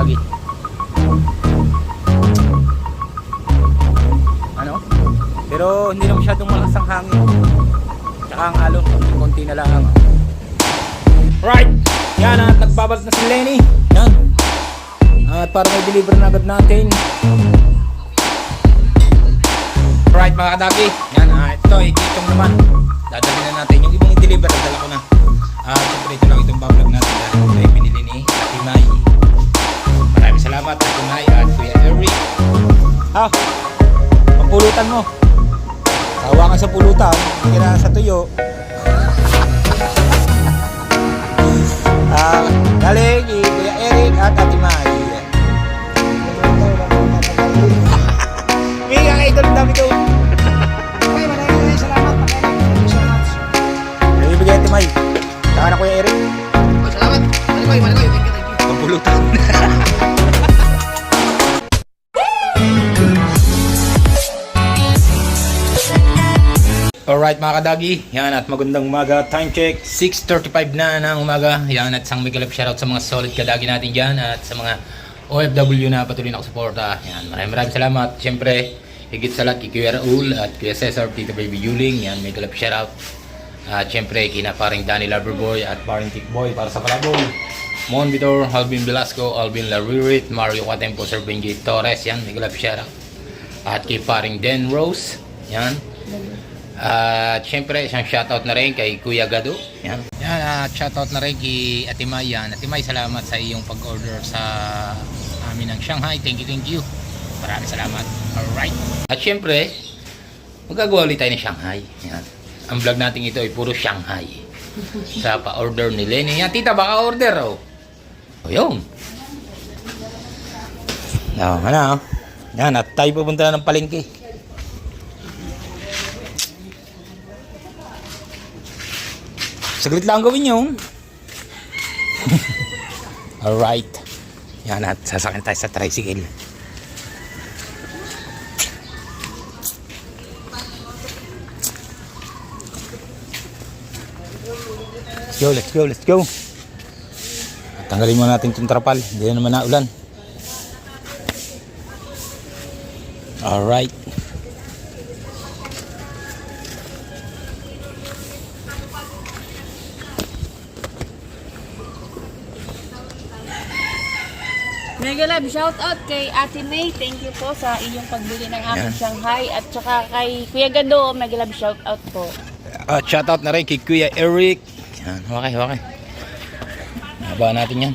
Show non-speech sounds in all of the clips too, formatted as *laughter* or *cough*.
kadagi. Ano? Pero hindi na masyadong malakas ang hangin. Tsaka ang alon, konti na lang. Right! Yan at nagbabalik na si Lenny. Yan. At para may deliver na agad natin. Right mga kadagi. Yan, ah, ito, ikitong naman. Dadali na natin. Yung ibang i-deliver, dala ko na. Ah, siyempre ito lang itong bablog natin Ah, pampulutan mo. Hawakan sa pulutan, ka na sa tuyo. Ah, galing kay Kuya Eric at Ate Mai. *laughs* May nga idol ang dami ko. Mga kadagi, yan at magandang umaga, time check, 6.35 na ng umaga, yan at isang migalap shoutout sa mga solid kadagi natin dyan at sa mga OFW na patuloy na suporta, yan maraming maraming salamat, siyempre higit sa lahat kay Kuya Raul at Kuya Cesar, Tito Baby Yuling, yan migalap shoutout at siyempre kina paring Danny Loverboy at paring Tick Boy para sa Palaboy Mon Vitor, Alvin Velasco, Alvin Laririt, Mario Catempo, Sir Benji Torres, yan migalap shoutout at kay paring Den Rose, yan at syempre, isang shoutout na rin kay Kuya Gado. Yan. Yan, at shoutout na rin kay Ate May. Yan. Ate May, salamat sa iyong pag-order sa amin ng Shanghai. Thank you, thank you. Maraming salamat. Alright. At syempre, magagawa ulit tayo ng Shanghai. Yan. Ang vlog natin ito ay puro Shanghai. sa pa-order ni Lenny. Yan, tita, baka order, oh. O, yun. Ano, oh. Yan, at tayo pupunta na ng palengke. Saglit lang gawin yun. *laughs* Alright. Yan at sasakyan tayo sa tricycle. Let's go, let's go, let's go. Tanggalin muna natin itong trapal. Hindi na naman naulan. Alright. Mega love, shout out kay Ate May. Thank you po sa iyong pagbili ng aming Yan. Shanghai. At saka kay Kuya Gado, mega love, shout out po. At shoutout na rin kay Kuya Eric. Yan, okay, okay. Haba natin yan.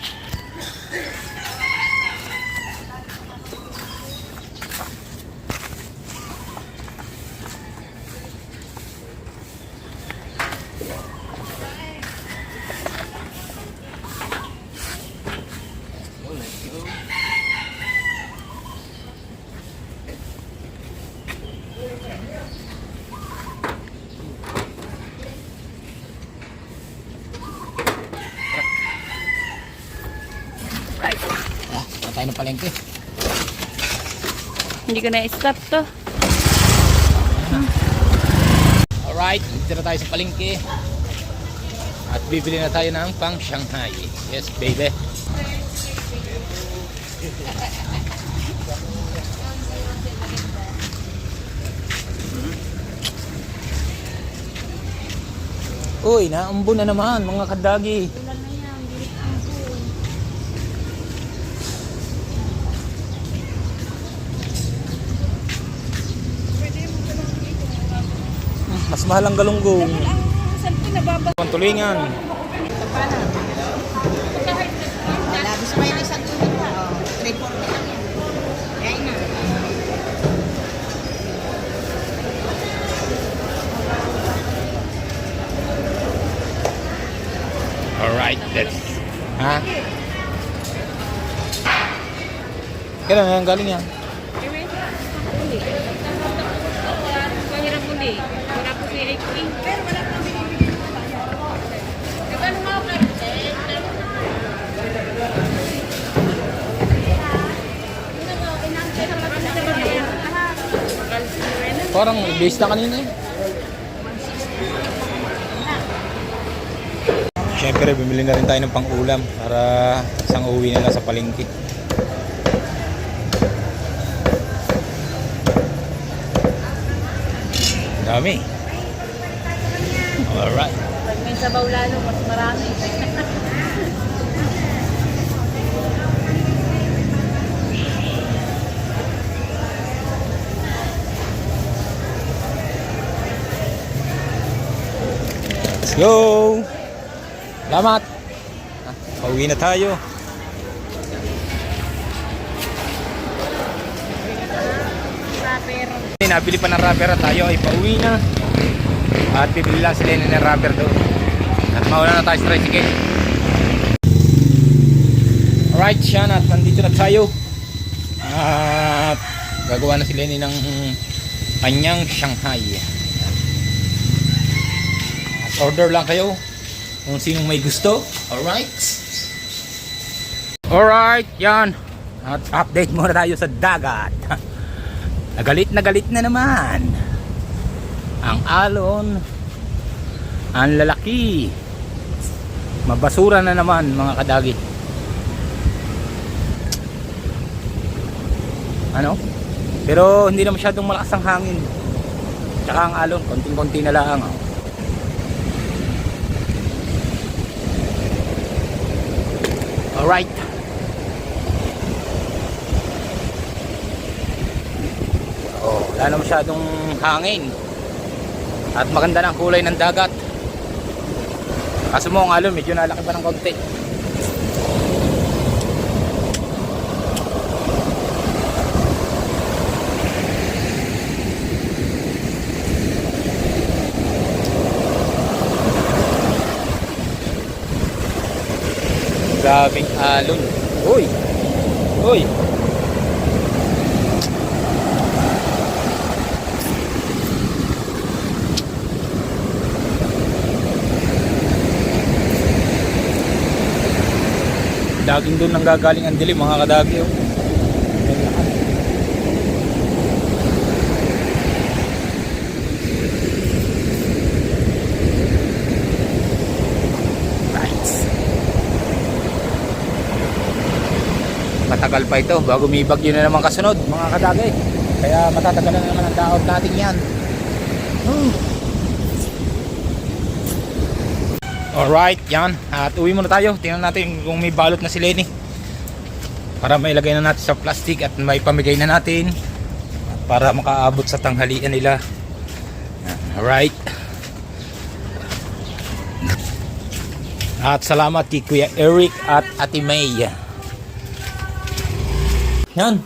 Ng palengke. Hindi ko na-stop to. Alright, dito na tayo sa palengke. At bibili na tayo ng pang Shanghai. Yes, baby. *laughs* Uy, naambo na naman mga kadagi. Mas mahal ang galunggong. Pantulingan. Labis pa yun isang tuloy pa. Oh, 340 lang yan. Kaya na. Alright, let's... Ha? Kailan na yung galing yan? Mahirap po di. Wala po si AP. Pero wala po binibigyan ko pa. Nagano nga ako Parang base na kanina eh. Siyempre, bumili na rin tayo ng pang-ulam para isang uwi na lang sa palengke. Dami. Alright. Pag may sabaw lalo, mas marami. Let's go! Salamat! Ah, Pauwi na tayo. Rapper. Nabili pa ng rubber at tayo ay pauwi na. At bibili lang sila ng rubber doon. At mauna na tayo sa tricycle. Alright, siya at nandito na tayo. At gagawa na sila ng kanyang Shanghai. At order lang kayo kung sinong may gusto. Alright. Alright, yan. At update muna tayo sa dagat. *laughs* Nagalit na galit na naman. Ang alon. Ang lalaki. Mabasura na naman mga kadagi. Ano? Pero hindi na masyadong malakas ang hangin. Tsaka ang alon, konting-konti na lang. Oh. Alright. Oh, wala na masyadong hangin. At maganda ang kulay ng dagat. Kaso mo ang alon, medyo nalaki pa ng konti. Grabing alon. Uy! Uy! Daging doon nang gagaling ang dilim mga kadagi. Oh. Matagal pa ito bago may bagyo na naman kasunod mga kadagi. Kaya matatagal na naman ang daot natin yan. Hmm. Alright, yan. At uwi muna tayo. Tingnan natin kung may balot na si Lenny. Para mailagay na natin sa plastic at may pamigay na natin. At para makaabot sa tanghalian nila. Alright. At salamat kay Kuya Eric at Ate May. Yan.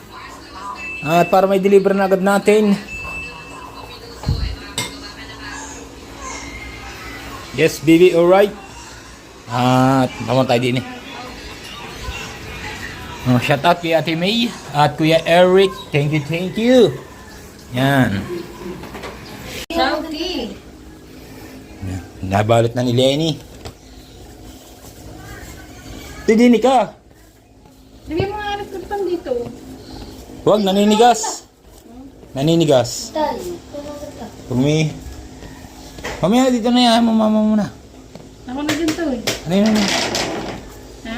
At para may deliver na agad natin. Yes, baby, alright. At naman tayo din eh. Oh, shout out kay Ate May at Kuya Eric. Thank you, thank you. Yan. Yan. Nabalot na ni Lenny. Tidini ka. Lagyan mo nga alat ko dito. Huwag, naninigas. Naninigas. May... Mamaya dito na yan, mama muna. Ako na dyan to eh. Ano yun? ano yun? Ha?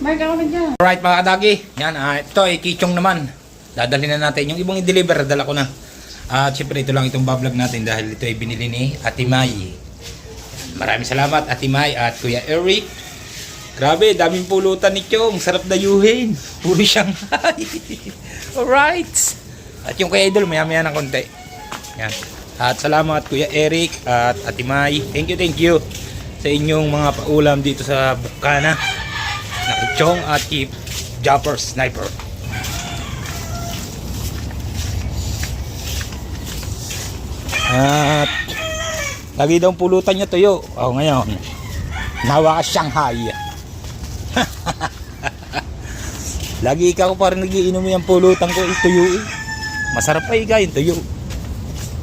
Mark, ako na dyan. Alright mga kadagi, yan, ah, ito ay kichong naman. Dadalhin na natin. Yung ibang i-deliver, dala ko na. At syempre ito lang itong bablog natin dahil ito ay binili ni Ate Mai. Maraming salamat Ate Mai at Kuya Eric. Grabe, daming pulutan ni Chong. Sarap dayuhin. Puro Shanghai. *laughs* Alright. At yung kay Idol, maya maya ng konti. Yan. At salamat Kuya Eric at Ate Mai. Thank you, thank you sa inyong mga paulam dito sa Bukana na Chong at kay Jumper Sniper. At lagi daw pulutan niya tuyo. Oh, ngayon. Nawa Shanghai. Lagi ka ko parang nagiinom yung pulutan ko ituyo eh. Masarap pa iga yung tuyo.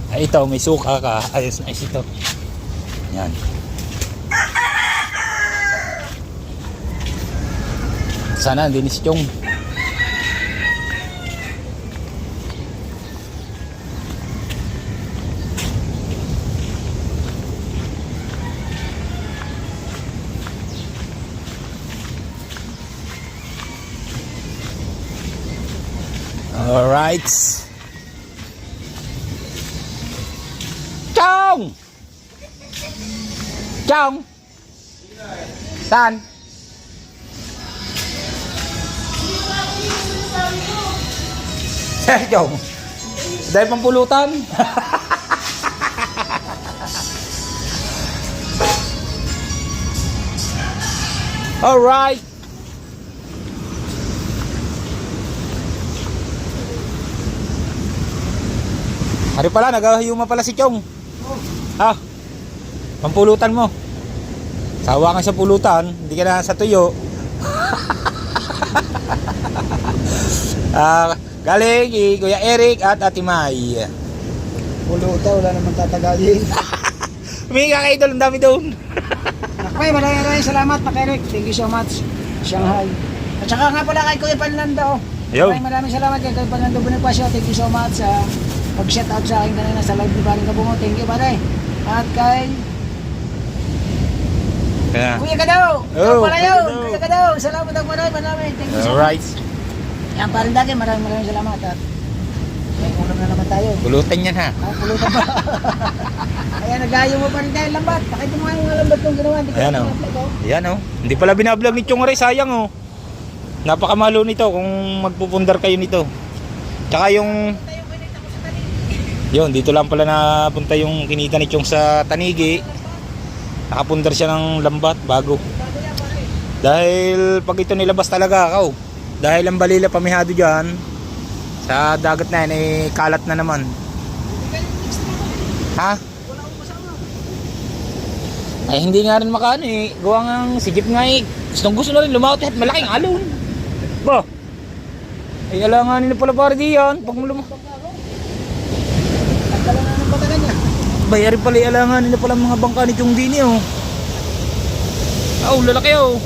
Ay ito, may suka ka. Ayos na ito. Yan. Sana hindi ni si Chong. Alright. Chong! Chong! Saan? Eh, *laughs* Chong. Dahil pampulutan. *laughs* Alright. Hari pala, nagahiyuma pala si Chong. Ah, pampulutan mo. Sawa ka sa pulutan, hindi ka na sa tuyo. *laughs* ah, galing kay Kuya Eric at Ate May. Puluta, wala naman tatagalin. *laughs* May kakaidol, ang dami doon. *laughs* Nakpay, maraming maraming salamat, Pakirik. Thank you so much. Shanghai. At saka nga pala kay Kuya Panlando. Yo. Maraming maraming salamat kay Kuya Panlando Bonifacio. Thank you so much sa pag-shout out sa akin kanina sa live ni Baring Kabungo. Thank you, pare. At kay Yeah. Kuya Gadaw. Oh, Oh, pala yun. Gadaw. Kuya Gadaw. Salamat ang maraming maraming. Thank you so much. Alright. Yan, parang dati, maraming maraming salamat. At may ulam na naman tayo. Pulutan yan ha. Ah, pulutan pa. Kaya *laughs* nagayo mo pa rin tayo lambat. Pakita mo nga yung lambat kong ginawa. Hindi Ayan, oh. pinaplag, oh. Yan oh. Hindi pala binablog ni Chong Ray, sayang oh. Napakamalo nito kung magpupundar kayo nito. Tsaka yung Yun, dito lang pala napunta yung kinita ni Chong sa Tanigi. Nakapundar siya ng lambat bago. Dahil pag ito nilabas talaga ako. Dahil ang balila pamihado dyan sa dagat na yan eh kalat na naman. Ha? Ay hindi nga rin makaano eh. Gawa nga ang sigip nga eh. Gustong gusto na rin lumakot at malaking alon. Ba? Ay alanganin na pala para diyan. Pag mo lumakot. Tagdala na ng batagan niya. Bayari pala alanganin na pala mga bangka ni Chong Dini oh. Oh, lalaki oh.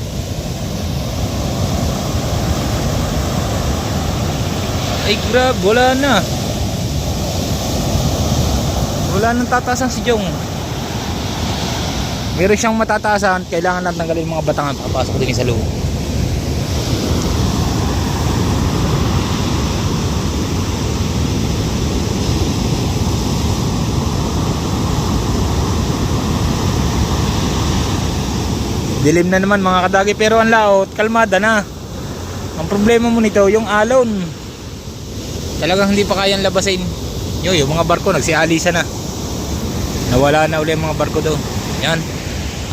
Ay grab, wala na. Wala nang tatasan si Jong. Meron siyang matatasan, kailangan natin tanggalin mga batangan papasok din sa loob. Dilim na naman mga kadagi pero ang laot, kalmada na. Ang problema mo nito, yung alon. Talagang hindi pa kayang labasin. Yo, yung mga barko nagsialisa na. Nawala na uli ang mga barko doon. Yan.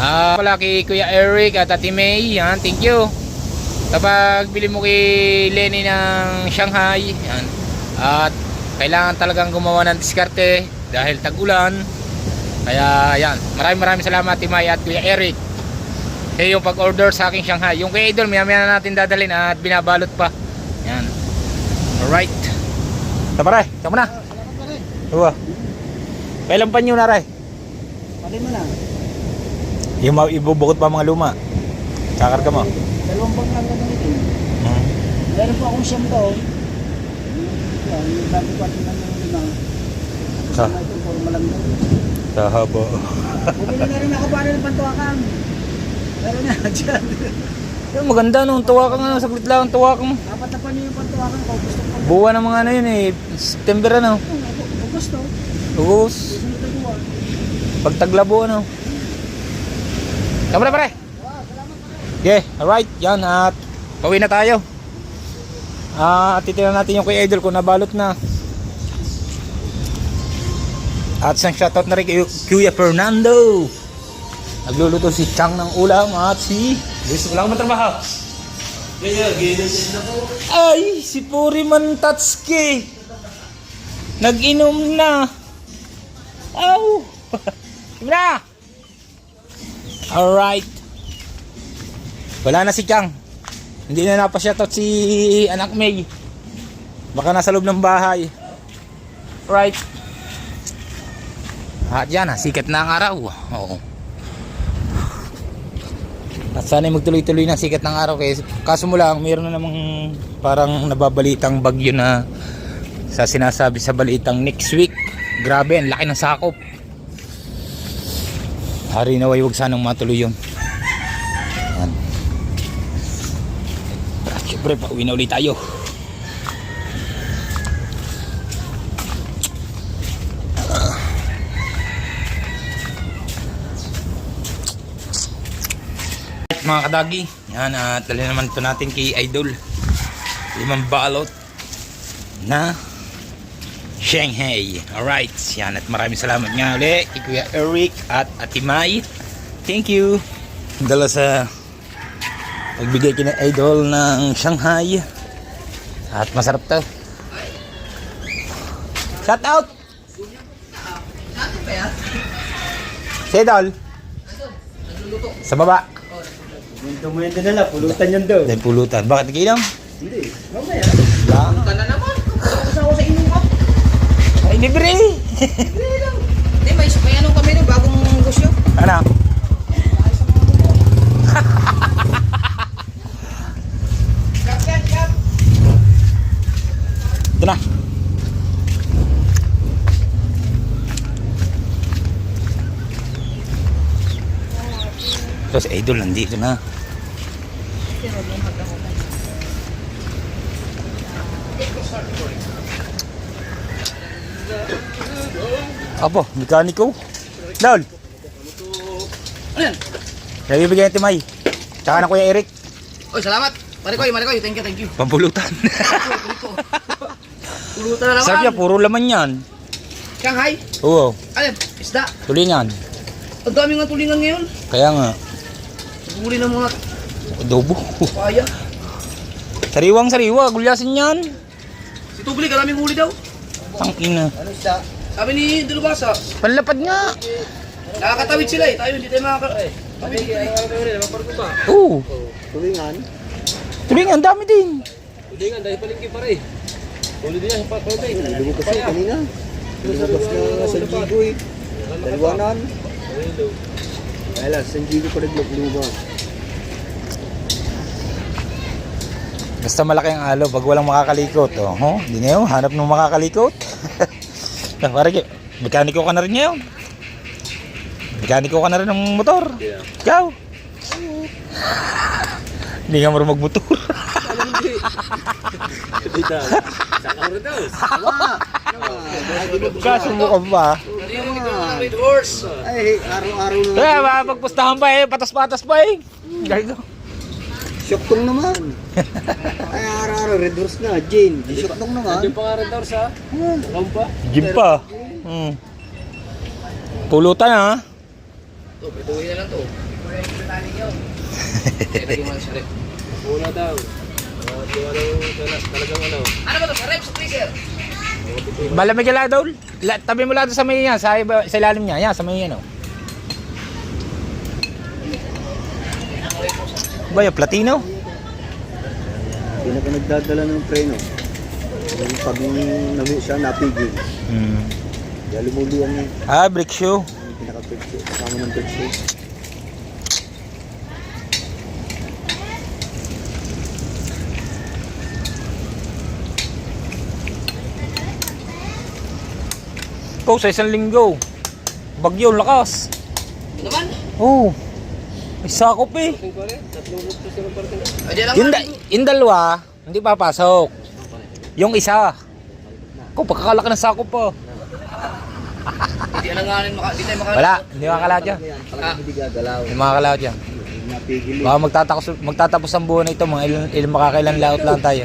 Ah, pala kay Kuya Eric at Ate May. Yan, thank you. Kapag bili mo kay Lenny ng Shanghai, yan. At kailangan talagang gumawa ng diskarte dahil tag-ulan. Kaya yan, maraming maraming salamat Ate May at Kuya Eric. Eh yung pag-order sa aking Shanghai. Yung kay Idol, maya maya na natin dadalhin at binabalot pa. Yan. Alright. Tama ray, tama na. Diba? Kailan pa nyo na ray? Palin mo na. Yung ibubukod pa mga luma. Kakarga mo. Dalawang bang lang gagamitin. Hmm. Meron po akong siyam. Yan, yung bago pa rin ng lima. Sa, sa haba. Bumili na rin ako para ng pantuakan. Meron na, *laughs* dyan. Yung maganda nung tuwa ka nga. Saglit lang tuwa ka mo. Apat na pa niyo yung pantuakan ko. Gusto ko. Buwan ng mga ano yun eh. September ano. Gusto. Ugos. Gusto nyo taguwa. Pag taglabo ano. Tama na pare. Okay, alright. Yan at pauwi na tayo. Ah, titingnan natin yung kay Idol kung nabalot na. At isang shoutout na rin kay Kuya Fernando. Nagluluto si Chang ng ulam at si Luis wala akong matrabaho. Ay, si Puri Mantatski. Nag-inom na. Aw. *laughs* Na. Alright. Wala na si Chang. Hindi na napashoutout si anak May. Baka nasa loob ng bahay. Right. At yan, sikat na ang araw. Oo. At sana magtuloy-tuloy ng sikat ng araw. Kasi kaso mo lang, mayroon na namang parang nababalitang bagyo na sa sinasabi sa balitang next week. Grabe, ang laki ng sakop. Hari na wag sanang matuloy yun. Yan. At syempre, pauwi na ulit tayo. Mga kadagi. Yan, at dali naman ito natin kay Idol. Limang balot na Shanghai. Alright, yan at maraming salamat nga ulit kay Kuya Eric at Ate Mai. Thank you. Dala sa pagbigay kina Idol ng Shanghai. At masarap to. Shout out! Si Idol. Sa baba. Yung tumuyan din nila, pulutan yan daw. Dahil pulutan. Bakit nag-inom? Hindi, mamaya. Lang. Ka na naman. Tapos ako sa inyong ka. Ay, libre! Hindi, may, may ano kami rin, bagong gusyo. ano? Kap, kap, kap. Ito na. Tapos idol nandito na. Apo, mekaniko. Lol. Ano yan? Nabibigyan natin May. Tsaka na Kuya Eric. Oy, salamat. Marikoy, Marikoy, thank you, thank you. Pampulutan. *laughs* Pulutan na naman. Sarap yan, puro laman yan. Shanghai. Oo, Alin, isda. tulingan. Ang dami nga tulingan ngayon. Kaya nga, Huli ng mga adobo. kaya. Sariwang sariwa, gulyasin yan. Si Tugli, karaming huli daw. Tangina. Ano siya? Sabi ni Dilubasa, Panlapad nga. nakakatawid sila eh. Tayo hindi tayo makaka... Tawid dito eh. Oo. Tuwingan. Tulingan, dami din. Lumabas kasi kanina. Lumabas na sa Jigo eh. Daliwanan. Kaya lang, San Jigo pa naglublugan. Basta malaki ang alo pag walang makakalikot. Oh, ho? Di na hanap ng makakalikot. *laughs* Parang mekaniko ka na rin ngayon. Mekaniko ka na rin ng motor. Ikaw. Hindi nga marunong magmotor. Kasubukan pa. Narinig ito ng Red Horse. Ay, araw-araw na. Kaya mapagpustahan pa eh, patas-patas pa eh. Gago. Syoktong naman. *laughs* Ay, araw-araw, red horse na, Jane. Di syoktong naman. Gym pa. Hmm. Pulutan ha. Ito, pituloy na lang to. Lagyan mo lang sa rep. Ano ba to? Sa rep, sa freezer? Malamig yung ladol. La, tabi mo ladol sa may yan, sa, iba- sa ilalim niya. Yan, sa may yan oh. Ba yung platino? Pa nagdadala ng preno. Yung pag nawi siya, napigil. Hmm. Kaya lumuluwang yung Ah, brick shoe. pinaka-picture. Kasama ng picture. Ikaw sa isang linggo. Bagyo, lakas. Naman? Oo. Oh, may sakop eh. Di Yung, nga. da- yung dalawa, hindi papasok. Yung isa. Kung pagkakalaki ng sakop pa. Hindi hindi tayo maka... Wala, hindi makakalaot yan. Yan, talagang hindi gagalaw. Hindi makakalaot yan. Napigil. Baka magtatapos, magtatapos ang buwan na ito, mga ilan, ilan makakailan laot lang tayo.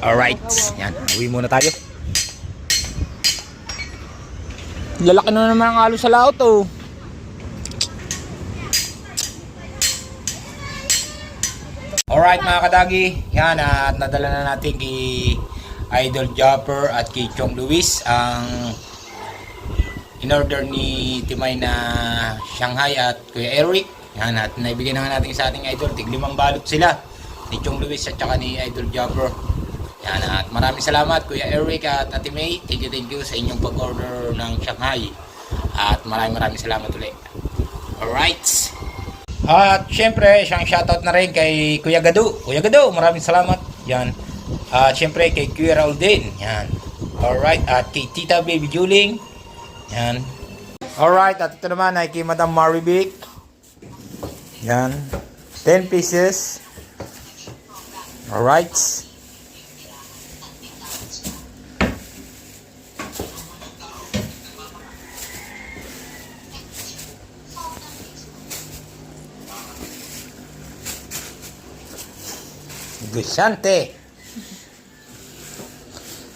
Alright, yan, uwi muna tayo. Lalaki na naman ang alo sa laot oh. Alright mga kadagi, yan at nadala na natin kay Idol Jopper at kay Chong Luis ang in-order ni Timay na Shanghai at Kuya Eric. Yan at naibigay na nga natin sa ating idol. Tig limang balot sila ni Chong Luis at saka ni Idol Jopper. Yan at maraming salamat Kuya Eric at Ate May. Thank you, thank you sa inyong pag-order ng Shanghai. At maraming maraming salamat ulit. Alright. At syempre, isang shoutout na rin kay Kuya Gado. Kuya Gado, maraming salamat. Yan. At syempre kay Kuya Raul din. Yan. Alright. At kay Tita Baby Juling. Yan. Alright. At ito naman ay kay Madam Marivic. Yan. 10 pieces. Alright. Gusante.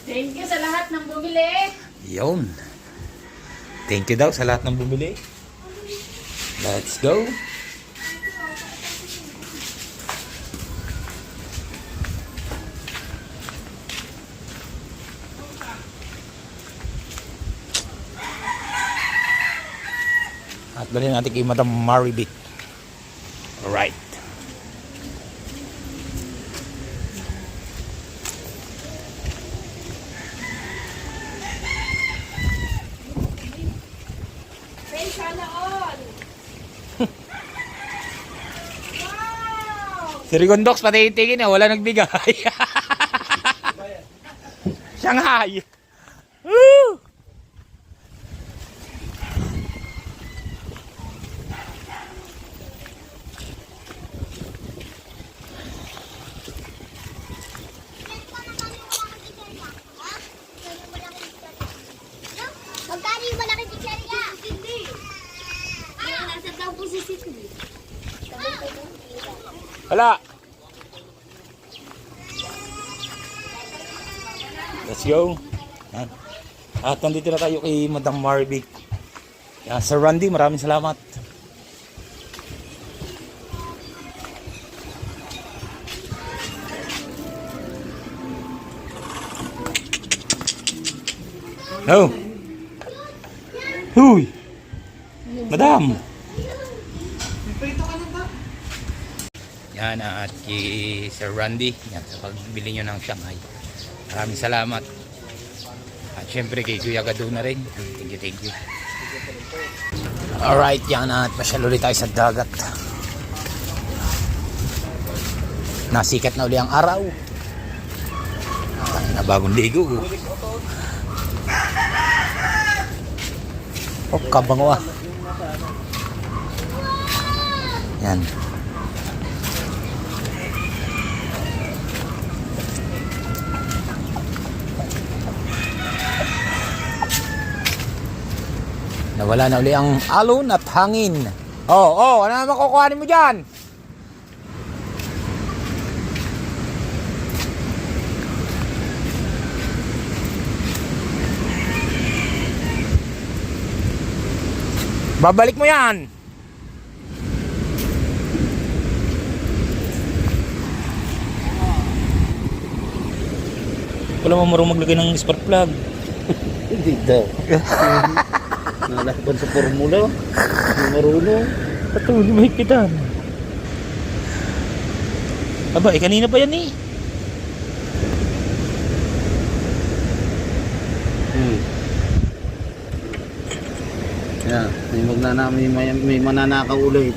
Thank you sa lahat ng bumili. Yun. Thank you daw sa lahat ng bumili. Let's go. Dali natin kay Madam Marivic. Alright. Si Rigondox pati itigin na, wala nagbigay. *laughs* Shanghai. Woo! Magkano yung malaki chicheria? Hindi. Yung nasa daw po si Sisi. Wala. Let's go. Yan. At nandito na tayo kay Madam Marvic. Yan, Sir Randy, maraming salamat. No. Huy. Madam. Yan at kay Sir Randy yan, sa pagbili nyo ng Shanghai. Maraming salamat. At syempre kay Kuya Gado na rin. Thank you, thank you. Alright, yan at masyal ulit tayo sa dagat. Nasikat na uli ang araw. Na bagong ligo. Oh, kabango ah. Yan. Nawala na uli ang alon at hangin. Oh, oh, ano naman kukuhanin mo dyan? Babalik mo yan. Wala mo marunong maglagay ng spark plug. Hindi daw. *laughs* Nalakban sa formula. Hindi marunong. Ito, hindi mahikitan. Aba, eh, kanina pa yan eh. Hmm. Yan, may magnana, may, may, may mananakaw ulit.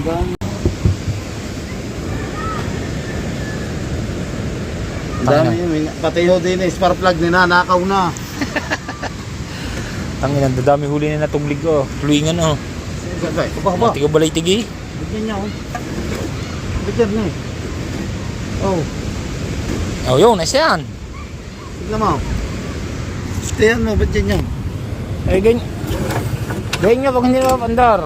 Na? Ang dami. Pati ho din eh, spark plug ninanakaw na. *laughs* Ang ina, dadami huli na natuglig ko. Fluingan oh. Sabay, haba. Mati ko balay tigi. Bigyan niya oh. Bigyan na eh. Oh, Oh, yun, nice yan. tignan mo. Stayan mo, bigyan niya. Ay, ganyan. Ganyan nga pag hindi mapandar.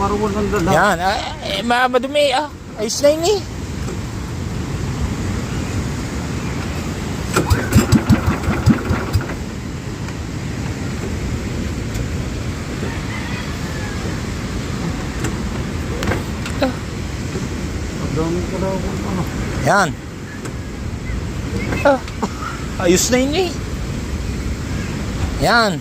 Parang walang dala. Yan, ah, eh, ma madumi ah. Ayos na yun eh. Ah. Yan. Ah, ayos na yun eh. Yan.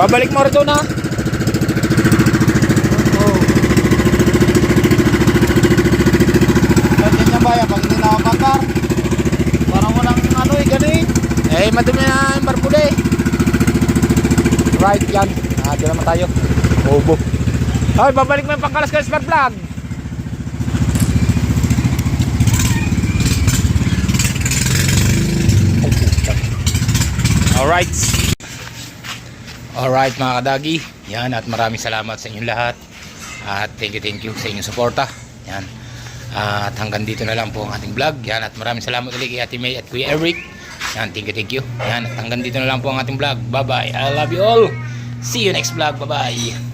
Babalik mo rin doon ha. Eh, madumi na yung barbula eh. Right, yan. Ah, doon naman tayo. Obo. Ay, babalik mo yung pangkalas-kalas smart vlog. Alright. Alright mga kadagi. Yan at maraming salamat sa inyong lahat. At thank you thank you sa inyong suporta. Yan. At hanggang dito na lang po ang ating vlog. Yan at maraming salamat ulit kay Ate May at Kuya Eric. Yan, thank you thank you. Yan at hanggang dito na lang po ang ating vlog. Bye bye. I love you all. See you next vlog. Bye bye.